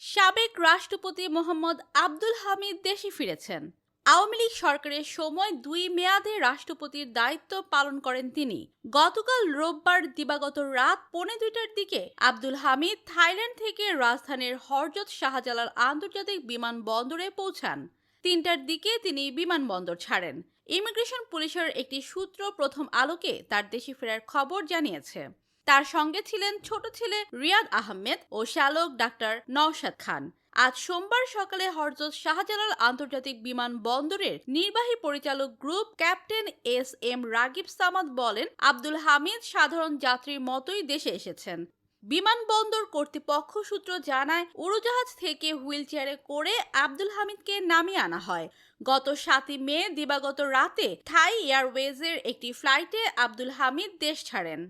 সাবেক রাষ্ট্রপতি মোহাম্মদ আব্দুল হামিদ দেশে ফিরেছেন। আওয়ামী লীগ সরকারের সময় দুই মেয়াদে রাষ্ট্রপতির দায়িত্ব পালন করেন তিনি। গতকাল রোববার দিবাগত রাত পৌনে দুইটার দিকে আব্দুল হামিদ থাইল্যান্ড থেকে রাজধানীর হরজত শাহজালাল আন্তর্জাতিক বিমানবন্দরে পৌঁছান। তিনটার দিকে তিনি বিমানবন্দর ছাড়েন। ইমিগ্রেশন পুলিশের একটি সূত্র প্রথম আলোকে তার দেশে ফেরার খবর জানিয়েছে। তার সঙ্গে ছিলেন ছোট ছেলে রিয়াদ আহমেদ ও শ্যালক ডাক্তার নওশাদ খান। আজ সোমবার সকালে হরজত শাহজালাল আন্তর্জাতিক বিমানবন্দরের নির্বাহী পরিচালক group captain S M Ragib Samad বলেন, আব্দুল হামিদ সাধারণ যাত্রীর মতোই দেশে এসেছেন। বিমানবন্দর কর্তৃপক্ষ সূত্র জানায়, উড়োজাহাজ থেকে হুইল চেয়ারে করে আব্দুল হামিদকে নামিয়ে আনা হয়। গত সাতই মে দিবাগত রাতে থাই এয়ারওয়েজের একটি ফ্লাইটে আব্দুল হামিদ দেশ ছাড়েন।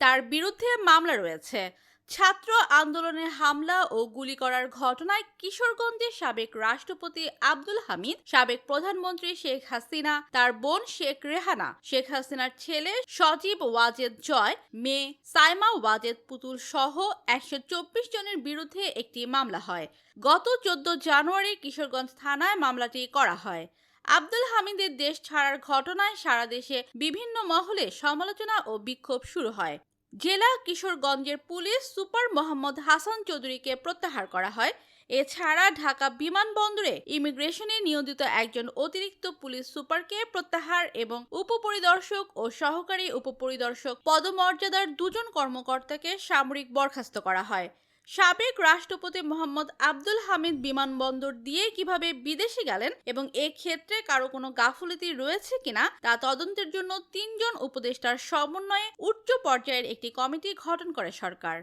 তার বিরুদ্ধে মামলা রয়েছে। ছাত্র আন্দোলনে হামলা ও গুলি করার ঘটনায় কিশোরগঞ্জের সাবেক রাষ্ট্রপতি আব্দুল হামিদ, সাবেক প্রধানমন্ত্রী শেখ হাসিনা, তার বোন শেখ রেহানা, শেখ হাসিনার ছেলে সজীব ওয়াজেদ জয়, মেয়ে সাইমা ওয়াজেদ পুতুল সহ একশো চব্বিশ জনের বিরুদ্ধে একটি মামলা হয়। গত চোদ্দ জানুয়ারি কিশোরগঞ্জ থানায় মামলাটি করা হয়। আব্দুল হামিদের দেশ ছাড়ার ঘটনায় সারা দেশে বিভিন্ন মহলে সমালোচনা ও বিক্ষোভ শুরু হয়। জেলা কিশোরগঞ্জের পুলিশ সুপার মোহাম্মদ হাসান চৌধুরীকে প্রত্যাহার করা হয়। এছাড়া ঢাকা বিমানবন্দরে ইমিগ্রেশনে নিয়োজিত একজন অতিরিক্ত পুলিশ সুপারকে প্রত্যাহার এবং উপপরিদর্শক ও সহকারী উপপরিদর্শক পদমর্যাদার দুজন কর্মকর্তাকে সামরিক বরখাস্ত করা হয়। সাবেক রাষ্ট্রপতি মোহাম্মদ আব্দুল হামিদ বিমানবন্দর দিয়ে কীভাবে বিদেশে গেলেন এবং এ ক্ষেত্রে কারও কোনো গাফলতি রয়েছে কিনা তা তদন্তের জন্য তিনজন উপদেষ্টার সমন্বয়ে উচ্চ পর্যায়ের একটি কমিটি গঠন করে সরকার।